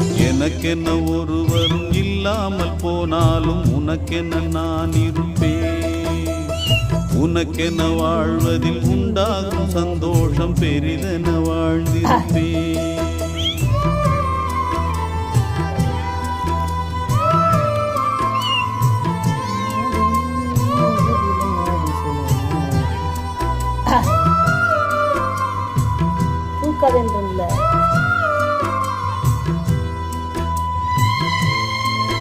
எனக்கென ஒருவரும் இல்லாமல் போனாலும் உனக்கென நான் இருப்பேன். உனக்கென வாழ்வதில் உண்டாகும் சந்தோஷம் பெரிதென வாழ்ந்திருப்பேன். தூக்காதேன்றல